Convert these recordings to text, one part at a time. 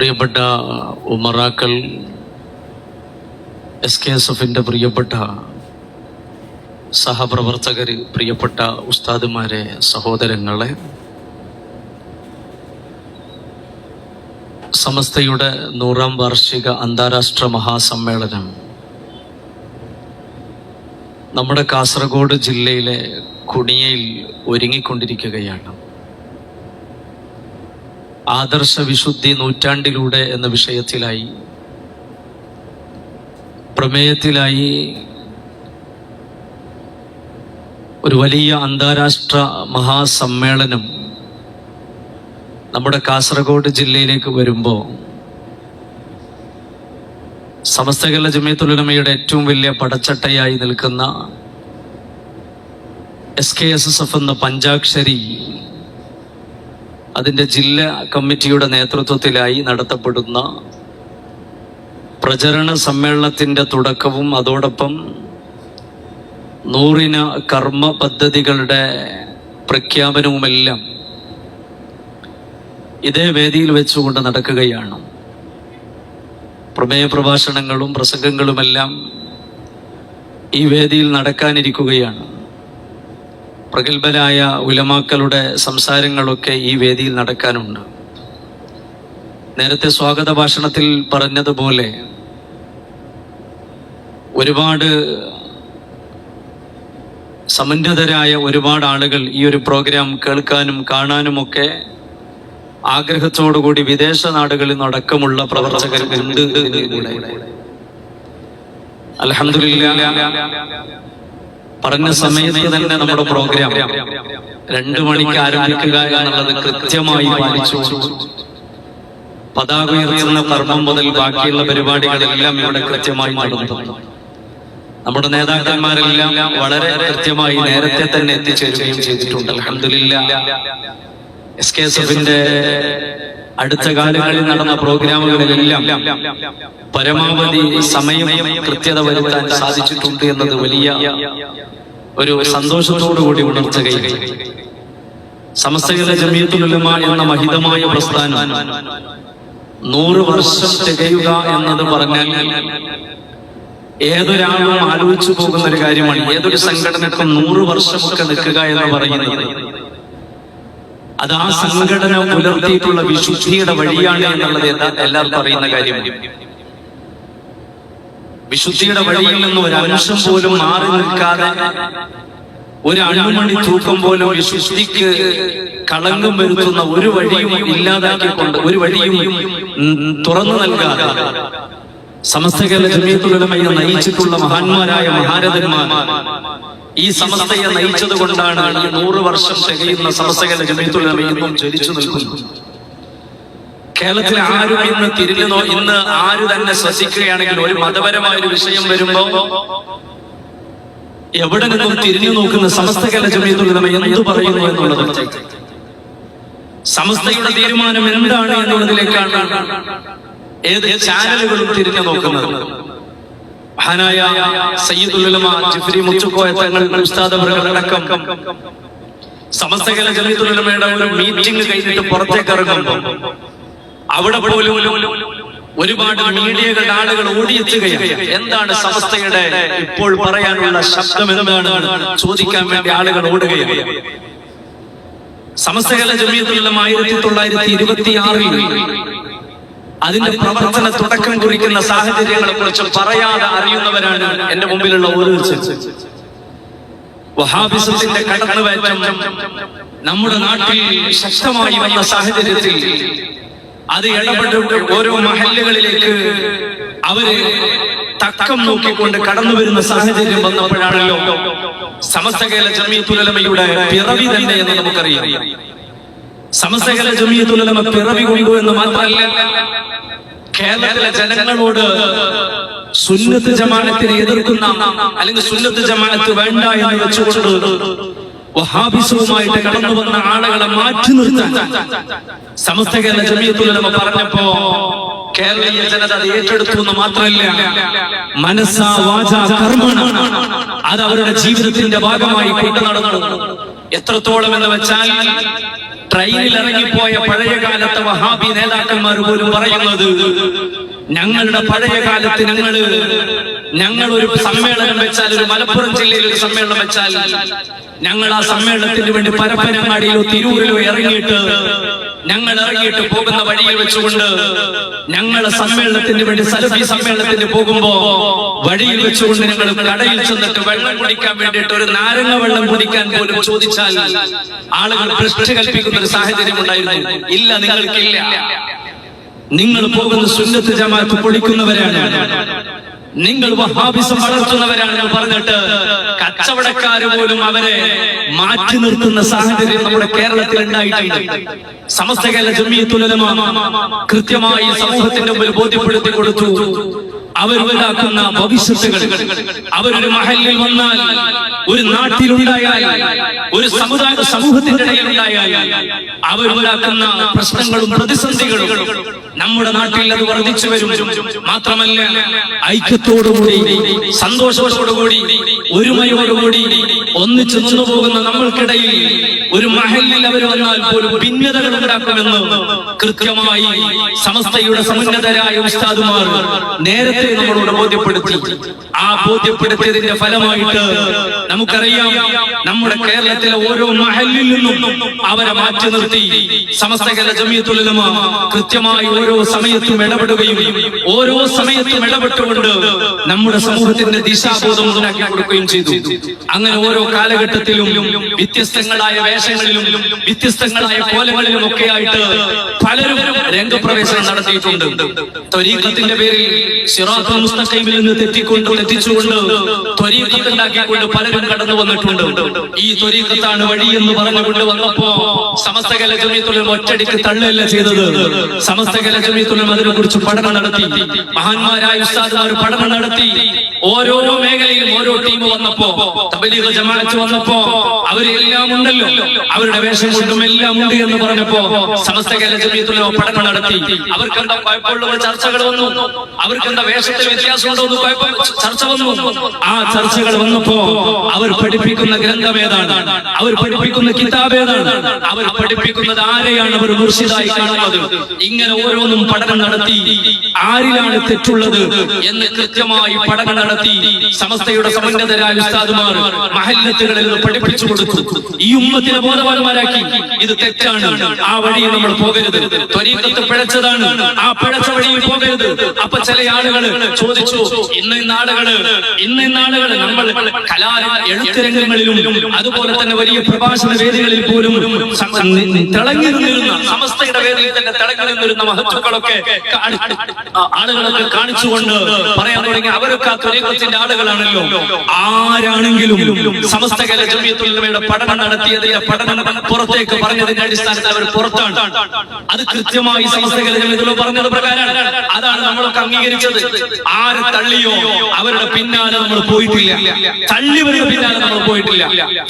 പ്രിയപ്പെട്ട ഉമറാക്കൽ S K S എഫിന്റെ പ്രിയപ്പെട്ട സഹപ്രവർത്തകർ പ്രിയപ്പെട്ട ഉസ്താദുമാരെ സഹോദരങ്ങളെ സമസ്തയുടെ നൂറാം വാർഷിക അന്താരാഷ്ട്ര മഹാസമ്മേളനം നമ്മുടെ കാസർഗോഡ് ജില്ലയിലെ കുണിയയിൽ ഒരുങ്ങിക്കൊണ്ടിരിക്കുകയാണ്. ആദർശ വിശുദ്ധി നൂറ്റാണ്ടിലൂടെ എന്ന വിഷയത്തിലായി പ്രമേയത്തിലായി ഒരു വലിയ അന്താരാഷ്ട്ര മഹാസമ്മേളനം നമ്മുടെ കാസർഗോഡ് ജില്ലയിലേക്ക് വരുമ്പോൾ സമസ്ത കേരള ജമയത്തുലമയുടെ ഏറ്റവും വലിയ പടച്ചട്ടയായി നിൽക്കുന്ന S K S S F എന്ന പഞ്ചാക്ഷരി അതിന്റെ ജില്ലാ കമ്മിറ്റിയുടെ നേതൃത്വത്തിലായി നടത്തപ്പെടുന്ന പ്രചരണ സമ്മേളനത്തിന്റെ തുടക്കവും അതോടൊപ്പം നൂറിന കർമ്മ പദ്ധതികളുടെ പ്രഖ്യാപനവുമെല്ലാം ഇതേ വേദിയിൽ വെച്ചുകൊണ്ട് നടക്കുകയാണ്. പ്രമേയ പ്രഭാഷണങ്ങളും പ്രസംഗങ്ങളുമെല്ലാം ഈ വേദിയിൽ നടക്കാനിരിക്കുകയാണ്. പ്രഗത്ഭരായ ഉലമാക്കളുടെ സംസാരങ്ങളൊക്കെ ഈ വേദിയിൽ നടക്കാനുണ്ട്. നേരത്തെ സ്വാഗത ഭാഷണത്തിൽ പറഞ്ഞതുപോലെ ഒരുപാട് സമന്വിതരായ ഒരുപാട് ആളുകൾ ഈ ഒരു പ്രോഗ്രാം കേൾക്കാനും കാണാനുമൊക്കെ ആഗ്രഹത്തോടുകൂടി വിദേശ നാടുകളിൽ നിന്നടക്കമുള്ള പ്രവർത്തകർ ഉണ്ട് അലഹമില്ല പറഞ്ഞ സമയത്ത് തന്നെ നമ്മുടെ പ്രോഗ്രാം രണ്ടു മണിക്ക് ആരംഭിക്കുക എന്നുള്ളത് കൃത്യമായി പാലിച്ചു പതാക ഉയർത്തുന്ന കർമ്മം മുതൽ ബാക്കിയുള്ള പരിപാടികളെല്ലാം ഇവിടെ കൃത്യമായി നടന്നു. നമ്മുടെ നേതാക്കന്മാരെല്ലാം വളരെ കൃത്യമായി നേരത്തെ തന്നെ എത്തിച്ചേരുകയും ചെയ്തിട്ടുണ്ട്. അലഹമില്ല എസ് കെ എസ് എഫിന്റെ അടുത്ത കാലങ്ങളിൽ നടന്ന പ്രോഗ്രാമുകളിലെല്ലാം പരമാവധി സമയം കൃത്യത വരുത്താൻ സാധിച്ചിട്ടുണ്ട് എന്നത് വലിയ ഒരു സന്തോഷത്തോടു കൂടി ഉണർത്തുകയും സമസ്തകളുടെ ജമീയത്തുലമ എന്ന മഹിതമായ പ്രസ്ഥാനം നൂറ് വർഷം തികയുക എന്നത് പറഞ്ഞാൽ ഏതൊരാളും ആലോചിച്ചു പോകുന്ന ഒരു കാര്യമാണ്. ഏതൊരു സംഘടനക്കും നൂറ് വർഷമൊക്കെ നിൽക്കുക എന്ന് പറയുന്നത് അത് ആ സംഘടന പുലർത്തിയിട്ടുള്ള വിശുദ്ധിയുടെ വഴിയാണ് എന്നുള്ളത് എല്ലാ- എല്ലാവർക്കും അറിയുന്ന കാര്യമാണ് വിശുദ്ധിയുടെ വഴിയിൽ നിന്ന് ഒരു അംശം പോലും മാറി നിൽക്കാതെ ഒരു അണുമണി തൂക്കം പോലും വിശുദ്ധിക്ക് കളങ്കം വരുത്തുന്ന ഒരു വഴിയും ഇല്ലാതാക്കിക്കൊണ്ട് ഒരു വഴിയും തുറന്നു നൽകാതെ സമസ്ത കേരള ജമീയത്തുലമയെ നയിച്ചിട്ടുള്ള മഹാന്മാരായ മഹാരഥന്മാർ ഈ സമസ്തയെ നയിച്ചത് കൊണ്ടാണ് ഈ നൂറ് വർഷം തികയുന്ന സമസ്തകളെ കേരള ജമീയത്തുലമ നിൽക്കുന്നു കേരളത്തിൽ ആരും ഇന്ന് തിരിഞ്ഞു ഇന്ന് ആര് തന്നെ ശ്രദ്ധിക്കുകയാണെങ്കിൽ ഒരു മതപരമായ ഒരു വിഷയം വരുമ്പോ എവിടെ നിന്നും തിരിഞ്ഞു നോക്കുന്ന സമസ്ത കേരള എന്തു പറയുന്നു എന്നുള്ളത് സമസ്തയുടെ തീരുമാനം എന്താണ് എന്നുള്ളതിലേക്കാണ് ഏത് ചാനലുകളും തിരിഞ്ഞു നോക്കുന്നത്. മഹാനായ സയ്യിദുൽ ഉലമ ജിഫ്രി മുച്ചുക്കോയ തങ്ങൾ ഉസ്താദ് അടക്കം സമസ്ത കേരള ജമീയത്തുൽ ഒരു മീറ്റിംഗ് കഴിഞ്ഞിട്ട് പുറത്തേക്ക് ഇറങ്ങുമ്പോൾ അവിടെ പോലും ഒരുപാട് മീഡിയകളുടെ ആളുകൾ ഓടിയെത്തുകയാണ്. എന്താണ് സമസ്തയുടെ ഇപ്പോൾ പറയാനുള്ള ശബ്ദം എന്താണ് ചോദിക്കാൻ വേണ്ടി ആളുകൾ ഓടുകയാണ്. സമസ്തകല ജമീയത്തുള്ള ആയിരത്തി തൊള്ളായിരത്തി ഇരുപത്തി ആറിൽ അതിന്റെ പ്രവർത്തന തുടക്കം കുറിക്കുന്ന സാഹചര്യങ്ങളെ കുറിച്ച് പറയാതെ അറിയുന്നവരാണ് എന്റെ മുമ്പിലുള്ള ഓരോരുത്തരും വഹാബിസത്തിന്റെ നമ്മുടെ നാട്ടിൽ ശക്തമായി വന്ന സാഹചര്യത്തിൽ അത് ഇടപെട്ട് ഓരോ മഹല്ലുകളിലേക്ക് അവർ തക്കം നോക്കിക്കൊണ്ട് കടന്നു വരുന്ന സാഹചര്യം വന്നപ്പോഴാണല്ലോ സമസ്ത കേരള ജമീയത്തുലമയുടെ പിറവി തന്നെ എന്ന് നമുക്കറിയാം. സമസ്ത കേരള ജമീയത്തുലമ പിറവി കൊണ്ടു എന്ന് മാത്രമല്ല കേരളത്തിലെ ജനങ്ങളോട് സുന്നത്ത് ജമാഅത്തിനെ എതിർക്കുന്ന അല്ലെങ്കിൽ സുന്നത്ത് ജമാഅത്ത് വേണ്ട എന്ന് വെച്ചുകൊണ്ട് വഹാബിസവുമായിട്ട് കടന്നു വന്ന ആളുകളെ മാറ്റി നിർത്താൻ സമസ്ത കേരള ജമിയത്തുലമ പറഞ്ഞപ്പോ കേരളീയ ജനത അത് ഏറ്റെടുത്തു എന്ന് മാത്രമല്ല മനസ്സാ വാച കർമ്മണ. അത് അവരുടെ ജീവിതത്തിന്റെ ഭാഗമായി കൊണ്ടു നടന്നു. എത്രത്തോളം എന്ന് വെച്ചാൽ ട്രെയിനിൽ ഇറങ്ങിപ്പോയ പഴയ കാലത്തെ വഹാബി നേതാക്കന്മാർ പോലും പറയുന്നത് ഞങ്ങളുടെ പഴയ കാലത്ത് ഞങ്ങൾ ഞങ്ങൾ ഒരു സമ്മേളനം വെച്ചാൽ ഒരു മലപ്പുറം ജില്ലയിൽ ഒരു സമ്മേളനം വെച്ചാൽ ഞങ്ങൾ ആ സമ്മേളനത്തിന് വേണ്ടി പരപ്പനങ്ങാടിയിലോ തിരൂരിലോ ഇറങ്ങിയിട്ട് ഞങ്ങൾ ഇറങ്ങിയിട്ട് പോകുന്ന വഴിയിൽ വെച്ചുകൊണ്ട് ഞങ്ങളെ സമ്മേളനത്തിന് വേണ്ടി സലഫി സമ്മേളനത്തിന് പോകുമ്പോ വഴിയിൽ വെച്ചുകൊണ്ട് ഞങ്ങൾ കടയിൽ ചെന്നിട്ട് വെള്ളം കുടിക്കാൻ വേണ്ടിയിട്ട് ഒരു നാരങ്ങ വെള്ളം കുടിക്കാൻ പോലും ചോദിച്ചാൽ ആളുകൾ ഭ്രഷ്ട് കൽപ്പിക്കുന്ന ഒരു സാഹചര്യം ഉണ്ടായിരുന്നു. ഇല്ല നിങ്ങൾക്കില്ല. നിങ്ങൾ പോകുന്ന സുന്നത്ത് ജമാഅത്ത് പൊളിക്കുന്നവരാണ്. നിങ്ങൾ വഹാബിസം വളർത്തുന്നവരാണെന്ന് പറഞ്ഞിട്ട് കച്ചവടക്കാര് പോലും അവരെ മാറ്റി നിർത്തുന്ന സാഹചര്യം നമ്മുടെ കേരളത്തിൽ ഉണ്ടായിട്ടുണ്ട്. സമസ്ത കേരള ജമിയത്തുലമ കൃത്യമായി സമൂഹത്തിന്റെ മുമ്പിൽ ബോധ്യപ്പെടുത്തി കൊടുത്തു. അവരുണ്ടാക്കുന്ന ഭവിഷ്യത്തുകൾ. അവരൊരു മഹലിൽ വന്നാൽ ഒരു നാട്ടിലുണ്ടായാൽ ഒരു സമുദായ സമൂഹത്തിന്റെ ഇടയിലുണ്ടായാൽ അവരുണ്ടാക്കുന്ന പ്രശ്നങ്ങളും പ്രതിസന്ധികളും നമ്മുടെ നാട്ടിൽ അത് വർദ്ധിച്ചു വരും. മാത്രമല്ല ഐക്യത്തോടുകൂടി സന്തോഷത്തോടുകൂടി ഒരുമയോടുകൂടി ഒന്നിച്ചു നിന്നു പോകുന്ന നമ്മൾക്കിടയിൽ ഒരു മഹലിൽ അവർ വന്നാൽ പോലും ഭിന്നതകൾ ഉണ്ടാക്കുമെന്ന് കൃത്യമായി സമസ്തയുടെ സമുന്നതരായ ഉസ്താദുമാർ നേരത്തെ നമ്മളോട് ബോധ്യപ്പെടുത്തി. ആ ബോധ്യപ്പെടുത്തിയതിന്റെ ഫലമായിട്ട് നമുക്കറിയാം നമ്മുടെ കേരളത്തിലെ ഓരോ മഹലിൽ നിന്നും അവരെ മാറ്റി നിർത്തി. സമസ്ത കേരള ജമിയത്തുലമ കൃത്യമായി ഓരോ സമയത്തും ഇടപെടുകയും ഓരോ സമയത്തും ഇടപെട്ടുകൊണ്ട് നമ്മുടെ സമൂഹത്തിന്റെ ദിശാബോധം ഉണ്ടാക്കി കൊടുക്കുകയും ചെയ്തു. അങ്ങനെ ഓരോ കാലഘട്ടത്തിലും വ്യത്യസ്തങ്ങളായ വേഷങ്ങളിലും വ്യത്യസ്തങ്ങളായ കോലങ്ങളിലും ഒക്കെ ആയിട്ട് പലരും രംഗപ്രവേശനം നടത്തിയിട്ടുണ്ട്. ത്വരീഖത്തിന്റെ പേരിൽ സിറാത്തുൽ മുസ്തഖൈമിൽ നിന്ന് തെറ്റിക്കൊണ്ട് എത്തിച്ചുകൊണ്ട് ത്വരീഖത്തുണ്ടാക്കിക്കൊണ്ട് പലരും കടന്നു വന്നിട്ടുണ്ട്. ഈ ത്വരീഖത്താണ് വഴി എന്ന് പറഞ്ഞുകൊണ്ട് വന്നപ്പോ സമസ്ത കല ജമീത്തുലും ഒറ്റടിക്ക് തള്ളല്ല ചെയ്തത്. സമസ്ത കല അതിനെ കുറിച്ച് പഠനം നടത്തി. മഹാന്മാരായ ഉസ്താദുമാർ പഠനം നടത്തി. ഓരോ മേഖലയിലും ഓരോ ടീം വന്നപ്പോ തബലീഗ് ജമാഅത്ത് വന്നപ്പോ അവരെല്ലാം ഉണ്ടല്ലോ. അവരുടെ വേഷം കൊണ്ടും എല്ലാം ഉണ്ട് എന്ന് പറഞ്ഞപ്പോ സമസ്ത കേരള ജമീയത്തുള്ള പഠനം നടത്തി. അവർക്ക് എന്താ കുഴപ്പമുള്ള ചർച്ചകൾ വന്നു? അവർക്ക് എന്താ വേഷത്തിൽ വ്യത്യാസം എന്ന് ചർച്ച വന്നു. ആ ചർച്ചകൾ വന്നപ്പോ അവർ പഠിപ്പിക്കുന്ന ഗ്രന്ഥം ഏതാണ്? അവർ പഠിപ്പിക്കുന്ന കിതാബ് ഏതാണ്? അവർ പഠിപ്പിക്കുന്നത് ആരെയാണ് അവർ മുർഷിദായി കാണുന്നത്? ഇങ്ങനെ ഓരോന്നും പഠനം നടത്തി ആരിലാണ് തെറ്റുള്ളത് എന്ന് കൃത്യമായി പഠനം നടത്തി സമസ്തയുടെ സമന്നതരായ ഉസ്താദുമാർ മഹല്ലത്തുകളിൽ പഠിപ്പിച്ചു കൊടുത്തു. ഈ ഉമ്മത്തിനെ ബോധവാന്മാരാക്കി. ഇത് തെറ്റാണ്. ആ വഴി നമ്മൾ പോകരുത്. ത്വരീക്കത്ത് പിഴച്ചതാണ്. ആ പിഴച്ച വഴിയിൽ പോകരുത്. അപ്പൊ ചില ആളുകൾ ചോദിച്ചു ഇന്ന് ഇന്നാളുകൾ ഇന്ന് ഇന്നാളുകൾ നമ്മൾ കലാ എഴുത്തുരംഗങ്ങളിലും അതുപോലെ തന്നെ വലിയ പ്രഭാഷണ വേദികളിൽ പോലും തിളങ്ങി നിന്നിരുന്ന സമസ്തയുടെ വേദിയിൽ തന്നെ തിളങ്ങി നിന്നിരുന്ന മഹത്വങ്ങളൊക്കെ ആളുകളൊക്കെ കാണിച്ചുകൊണ്ട് പറയാൻ തുടങ്ങി. അവരൊക്കെ ത്വരീക്കത്തിന്റെ ആളുകളാണല്ലോ. ആരാണെങ്കിലും സമസ്ത കേരള ജമിയത്തുള്ളവയുടെ പഠനം നടത്തിയതിന്റെ പഠനം പുറത്തേക്ക് പറഞ്ഞതിന്റെ അടിസ്ഥാനത്തിൽ അവർ പുറത്താണ്. അത് കൃത്യമായി സമസ്ത പറഞ്ഞത് പ്രകാരമാണ്. അതാണ് നമ്മളൊക്കെ അംഗീകരിച്ചത്. ആര് തള്ളിയോ അവരുടെ പിന്നാലെ നമ്മൾ പോയിട്ടില്ല. തള്ളിവരുടെ പിന്നാലെ നമ്മൾ പോയിട്ടില്ല.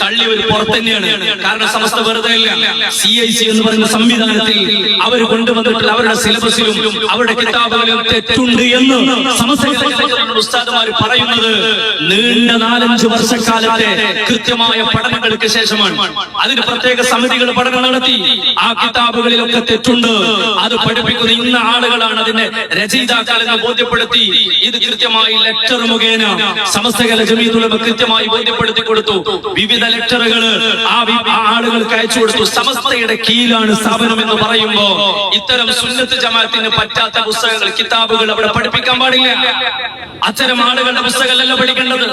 തള്ളിവർ പുറത്ത് തന്നെയാണ്. കാരണം സമസ്ത വെറുതെ സി ഐ സി എന്ന് പറയുന്ന സംവിധാനത്തിൽ അവർ കൊണ്ടുവന്നിട്ടുള്ള അവരുടെ സിലബസിലും അവരുടെ കിതാബുകളിലും തെറ്റുണ്ട് എന്ന് സമസ്ത പറയുന്നത് നീണ്ട നാലഞ്ച് വർഷക്കാലത്തെ കൃത്യമായ പഠനങ്ങൾക്ക് ശേഷമാണ്. അതിന് പ്രത്യേക സമിതികൾ പഠനം നടത്തി. ആ കിതാബുകളിലൊക്കെ തെറ്റുണ്ട്. അത് പഠിപ്പിക്കുന്ന ഇന്ന ആളുകളാണ് അതിന്റെ രചയിതാക്കളെന്ന് ബോധ്യപ്പെടുത്തി. ഇത് കൃത്യമായി ലെറ്റർ മുഖേന സമസ്തകല ജമീതുലമ കൃത്യമായി ബോധ്യപ്പെടുത്തി കൊടുത്തു. വിവിധ ലെറ്ററുകൾ ആ ആളുകൾക്ക് അയച്ചു കൊടുത്തു. സമസ്തയുടെ കീഴിലാണ് സ്ഥാപനം എന്ന് പറയുമ്പോ ഇത്തരം സുന്നത്ത് ജമാഅത്തിന് പറ്റാത്ത പുസ്തകങ്ങൾ കിതാബുകൾ അവിടെ പഠിപ്പിക്കാൻ പാടില്ല. അത്തരം ആളുകളുടെ പുസ്തകമല്ല പഠിക്കേണ്ടത്.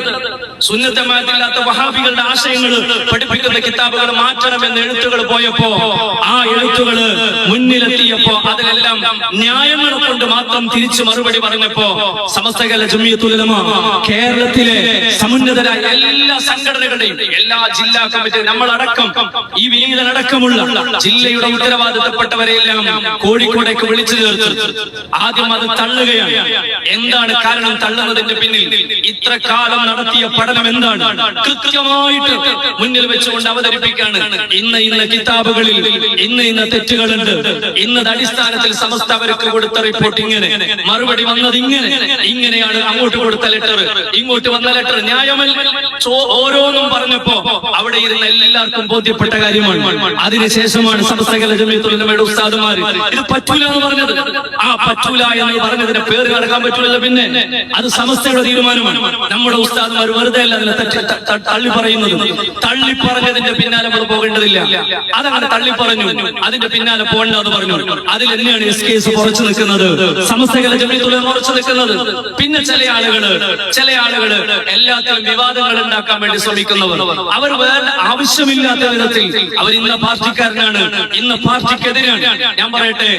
സുന്നത്തമായിട്ടില്ലാത്ത വഹാബികളുടെ ആശയങ്ങൾ പഠിപ്പിക്കുന്ന കിതാബുകൾ മാറ്റണമെന്ന് എഴുത്തുകൾ പോയപ്പോ ആ എഴുത്തുകൾ മുന്നിലെത്തിയപ്പോ അതിലെല്ലാം ന്യായങ്ങൾ കൊണ്ട് മാത്രം തിരിച്ചു മറുപടി പറഞ്ഞപ്പോ സമസ്തകല ജമിയത്തുലമ കേരളത്തിലെ സമുന്നതരായ എല്ലാ സംഘടനകളുടെയും എല്ലാ ജില്ലാ കമ്മിറ്റി നമ്മളടക്കം ഈ വിനീതനടക്കമുള്ള ജില്ലയുടെ ഉത്തരവാദിത്തപ്പെട്ടവരെയെല്ലാം കോഴിക്കോടേക്ക് വിളിച്ചു ചേർത്തു. ആദ്യം അത് തള്ളുകയാണ്. എന്താണ് കാരണം തള്ളുന്നതിന്റെ പിന്നിൽ? ഇത്ര കാലം നടത്തിയ പഠനം എന്താണ്? കൃത്യമായിട്ട് മുന്നിൽ വെച്ചുകൊണ്ട് അവതരിപ്പിക്കാണ് ഇന്ന് ഇന്ന് കിതാബുകളിൽ ഇന്ന് ഇന്ന് തെറ്റുകളുണ്ട്. ഇന്നത് അടിസ്ഥാനത്തിൽ സമസ്ത അവർക്ക് കൊടുത്ത റിപ്പോർട്ട് ഇങ്ങനെ. മറുപടി വന്നത് ഇങ്ങനെ. ഇങ്ങനെയാണ് അങ്ങോട്ട് കൊടുത്ത ലെറ്റർ ഇങ്ങോട്ട് വന്ന ലെറ്റർ ന്യായമല്ല. ഓരോന്നും പറഞ്ഞപ്പോ അവിടെ ഇരുന്ന എല്ലാവർക്കും ബോധ്യപ്പെട്ട കാര്യമാണ്. അതിനുശേഷമാണ് ജമീത്തുലമയുടെ ഉസ്താദുമാർ ഇത് എന്ന് പറഞ്ഞത്. ആ പറ്റൂല എന്ന് പറഞ്ഞതിന് പേര് കിടക്കാൻ പറ്റൂല പിന്നെ. അത് സമസ്തയുടെ തീരുമാനമാണ് നമ്മുടെ ഉസ്താദ്മാർ വെറുതെ അല്ല തള്ളി പറയുന്നത്. തള്ളി പറഞ്ഞതിന്റെ പിന്നാലെ നമ്മൾ പോകേണ്ടതില്ല. അതങ്ങനെ തള്ളി പറഞ്ഞു. അതിന്റെ പിന്നാലെ പോകണ്ട എന്ന് പറഞ്ഞു. അതിൽ തന്നെയാണ് എസ് കെ എസ് കുറച്ചു നിൽക്കുന്നത് സമസ്തകല ഉറച്ചു നിൽക്കുന്നത്. പിന്നെ ചില ആളുകൾ ചില ആളുകൾ എല്ലാത്തിലും വിവാദങ്ങൾ ഉണ്ടാക്കാൻ വേണ്ടി ശ്രമിക്കുന്നവർ. അവർ വേറെ ആവശ്യമില്ലാത്ത വിധത്തിൽ അവർ ഇന്ന പാർട്ടിക്കാരനാണ് ഇന്ന് പാർട്ടിക്കെതിരാണ്. ഞാൻ പറയട്ടെ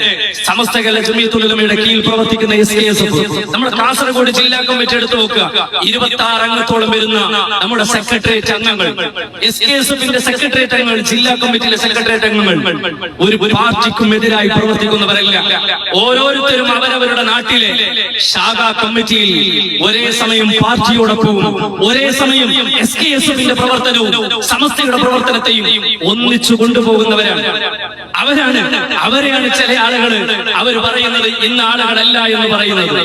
സമസ്തകല ജമീത്തുലമയുടെ കീഴിൽ പ്രവർത്തിക്കുന്ന എസ് കെ എസ് നമ്മുടെ കാസർഗോഡ് ജില്ലാ കമ്മിറ്റി എടുത്തു നോക്കുക ഇരുപത്തി ആറ് അംഗത്തോളം വരുന്ന നമ്മുടെ സെക്രട്ടേറിയറ്റ് അംഗങ്ങൾ എസ് കെ എസ് എഫിന്റെ സെക്രട്ടേറിയറ്റ് അംഗങ്ങൾ ജില്ലാ കമ്മിറ്റിയിലെ സെക്രട്ടേറിയറ്റ് അംഗങ്ങൾ ഒരു പാർട്ടിക്കും എതിരായി പ്രവർത്തിക്കുന്നവരല്ല. ഓരോരുത്തരും അവരവരുടെ നാട്ടിലെ ശാഖാ കമ്മിറ്റിയിൽ ഒരേ സമയം പാർട്ടിയോടൊപ്പവും ഒരേ സമയം എസ് കെ എസ് എഫിന്റെ പ്രവർത്തനവും സമസ്തയുടെ പ്രവർത്തനത്തെയും ഒന്നിച്ചു കൊണ്ടുപോകുന്നവരാണ്. അവരാണ് അവരെയാണ് ചില ആളുകൾ അവർ പറയുന്നത് ഇന്ന ആളുകളല്ല എന്ന് പറയുന്നത്.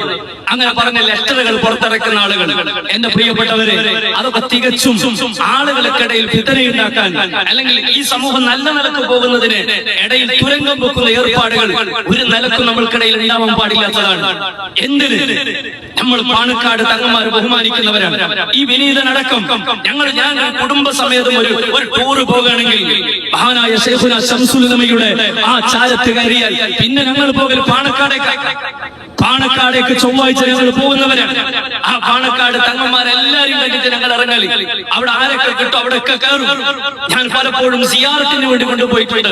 അങ്ങനെ പറഞ്ഞ ലെറ്ററുകൾ പുറത്തിറക്കുന്ന ആളുകൾ. എന്റെ പ്രിയപ്പെട്ടവരെ അതൊക്കെ തികച്ചും ആളുകൾക്കിടയിൽ ഭിതനയുണ്ടാക്കാൻ അല്ലെങ്കിൽ ഈ സമൂഹം നല്ല നിലയ്ക്ക് പോകുന്നതിന് ഇടയിൽ തുരങ്കം വെക്കുന്ന ഏർപ്പാടുകൾ ഒരു നിലക്കും നമ്മൾക്കിടയിൽ ഉണ്ടാവാൻ പാടില്ലാത്തതാണ്. എന്തിന്? നമ്മൾ പാണക്കാട് തങ്ങന്മാർ ബഹുമാനിക്കുന്നവരാണ്. ഈ വിനീതനടക്കം ഞങ്ങൾ ഞാൻ കുടുംബസമേതം ഒരു ഒരു ടൂറ് പോകുകയാണെങ്കിൽ മഹാനായ ഷെയ്ഖുന ശംസുലമയുടെ ആ ചാരത്ത് കയറിയാൽ പിന്നെ ഞങ്ങൾ പോകൽ പാണക്കാടേക്ക്. പാണക്കാടേക്ക് ചൊവ്വാഴ്ച ഞങ്ങൾ പോകുന്നവരാണ് ആ പാണക്കാട് തങ്ങന്മാരെല്ലാരും കണ്ടിട്ട് ഞങ്ങൾ ഇറങ്ങാలి അവിടെ ആരൊക്കെ കിട്ടും അവിടെ ഒക്കെ കയറും. ഞാൻ പലപ്പോഴും സിയാറത്തിന് വേണ്ടി കൊണ്ടുപോയിട്ടുണ്ട്.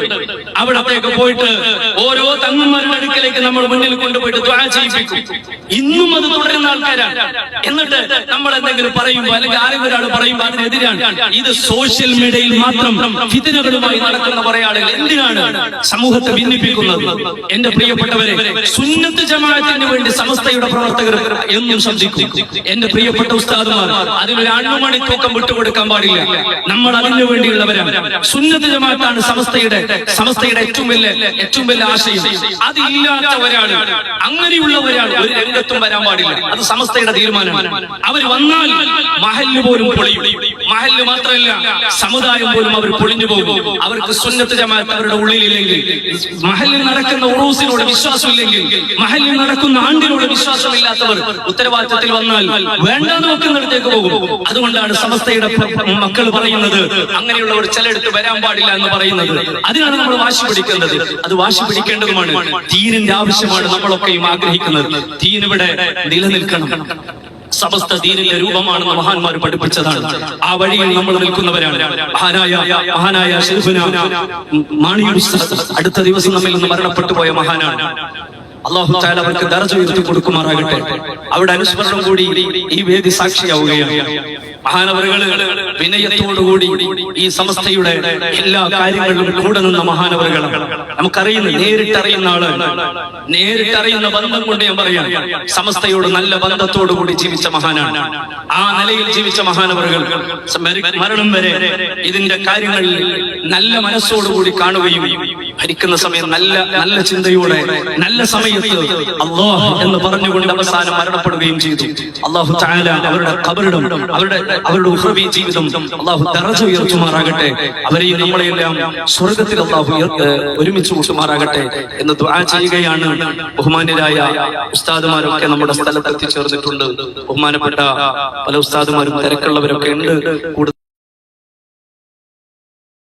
അവിടത്തേക്ക് പോയിട്ട് ഓരോ തങ്ങന്മാരുടെ അടുക്കലേക്ക് നമ്മൾ മുന്നിൽ കൊണ്ടുപോയിട്ട് ദ്വാ ചെയ്യിപ്പിക്കും. ഇന്നും അത് തുടരുന്ന ആൾക്കാരാണ് എന്നിട്ട് നമ്മൾ എന്തെങ്കിലും പറയുമ്പോൾ അല്ലെങ്കിൽ ആരെങ്കിലും ഒരാൾ പറയുമ്പോൾ അതിനെതിരാണ്. ഇത് സോഷ്യൽ മീഡിയയിൽ മാത്രം ഫിതിനകളുമായി നടക്കുന്ന കുറെ ആളുകൾ എന്തിനാണ് സമൂഹത്തെ ഭിന്നിപ്പിക്കുന്നത്? എന്റെ പ്രിയപ്പെട്ടവരെ സുന്നത്ത് വേണ്ടി സമസ്തയുടെ പ്രവർത്തകർ എന്നും ശ്രദ്ധിക്കും. എന്റെ പ്രിയപ്പെട്ട ഉസ്താദുമാർ അതിനൊരു അണ്ണുമണി തൂക്കം വിട്ടുകൊടുക്കാൻ പാടില്ല. നമ്മൾ അതിനു വേണ്ടിയുള്ളവരാണ്. സുന്നത ജമാഅത്താണ് സമസ്തയുടെ സമസ്തയുടെ ഏറ്റവും വലിയ ഏറ്റവും വലിയ ആശയം. അതില്ലാത്ത ഒരാൾ അങ്ങനെയുള്ള ഒരാൾ ഒരു രംഗത്തും വരാൻ പാടില്ല. അത് സമസ്തയുടെ തീരുമാനമാണ്. അവർ വന്നാൽ മഹൽ പോലും പൊളിയും. മഹൽ മാത്രമല്ല സമുദായം പോലും അവർ പൊളിഞ്ഞു പോകും. അവർക്ക് സുന്നത്ത് ജമാഅത്ത് അവരുടെ ഉള്ളിലില്ലെങ്കിൽ മഹലിൽ നടക്കുന്ന ഉറൂസിനോട് വിശ്വാസമില്ലെങ്കിൽ മഹലിൽ നടക്കുന്ന ആണ്ടിനോട് വിശ്വാസമില്ലാത്തവർ ഉത്തരവാദിത്തത്തിൽ വന്നാൽ വേണ്ടാന്ന് നോക്കുന്നിടത്തേക്ക് പോകും. അതുകൊണ്ടാണ് സമസ്തയുടെ മക്കൾ പറയുന്നത് അങ്ങനെയുള്ളവർ ചിലയിടത്ത് വരാൻ പാടില്ല എന്ന് പറയുന്നത്. അതിനാണ് നമ്മൾ വാശി പിടിക്കേണ്ടത്. അത് വാശി പിടിക്കേണ്ടതുമാണ്. തീരിന്റെ ആവശ്യമാണ് നമ്മളൊക്കെയും ആഗ്രഹിക്കുന്നത്. തീരിവിടെ നിലനിൽക്കണം. സമസ്ത ദീനിന്റെ രൂപമാണെന്ന് മഹാന്മാർ പഠിപ്പിച്ചതാണ്. ആ വഴിയിൽ നമ്മൾ നിൽക്കുന്നവരാണ്. മഹാനായ മഹാനായ ഷെയ്ഖുന മാണിയുടെ അടുത്ത ദിവസം നമ്മിൽ നിന്ന് മരണപ്പെട്ടു പോയ മഹാനാണ്. അള്ളാഹു താല അവർക്ക് ദർജ ഉയർത്തി കൊടുക്കുമാറാകട്ടെ. അവിടെ അനുസ്മരണം കൂടി ഈ വേദി സാക്ഷിയാവുകയാണ്. മഹാനവറുകൾ വിനയത്തോടുകൂടി ഈ സമസ്തയുടെ എല്ലാ കാര്യങ്ങളിലും കൂടെ നിന്ന മഹാനവറുകളാണ്. നമുക്കറിയുന്ന നേരിട്ടറിയുന്ന ആൾ നേരിട്ടറിയുന്ന ബന്ധം കൊണ്ട് ഞാൻ പറയാം. സമസ്തയോട് നല്ല ബന്ധത്തോടുകൂടി ജീവിച്ച മഹാനാണ്. ആ നിലയിൽ ജീവിച്ച മഹാനവറുകൾ മരി- മരണം വരെ ഇതിന്റെ കാര്യങ്ങളിൽ നല്ല മനസ്സോടുകൂടി കാണുകയും ഭരിക്കുന്ന സമയം നല്ല നല്ല ചിന്തയോടെ നല്ല സമയത്ത് അള്ളാഹ് എന്ന് പറഞ്ഞുകൊണ്ട് അവസാനം മരണപ്പെടുകയും ചെയ്തു. അള്ളാഹു താല അവരുടെ കബറിടം അവരുടെ അവരുടെ ഉഹ്റവി ജീവിതം അള്ളാഹു ദറജ ഉയർത്തുമാറാകട്ടെ. അവരെയും നമ്മളെയെല്ലാം സ്വർഗത്തിൽ അള്ളാഹു ഒരുമിച്ച് കൂട്ടുമാറാകട്ടെ എന്ന് ചെയ്യുകയാണ് ബഹുമാന്യരായ ഉസ്താദുമാരൊക്കെ നമ്മുടെ സ്ഥലത്ത് എത്തിച്ചേർന്നിട്ടുണ്ട് ബഹുമാനപ്പെട്ട പല ഉസ്താദുമാരും തിരക്കുള്ളവരൊക്കെ ഉണ്ട്. കൂടുതൽ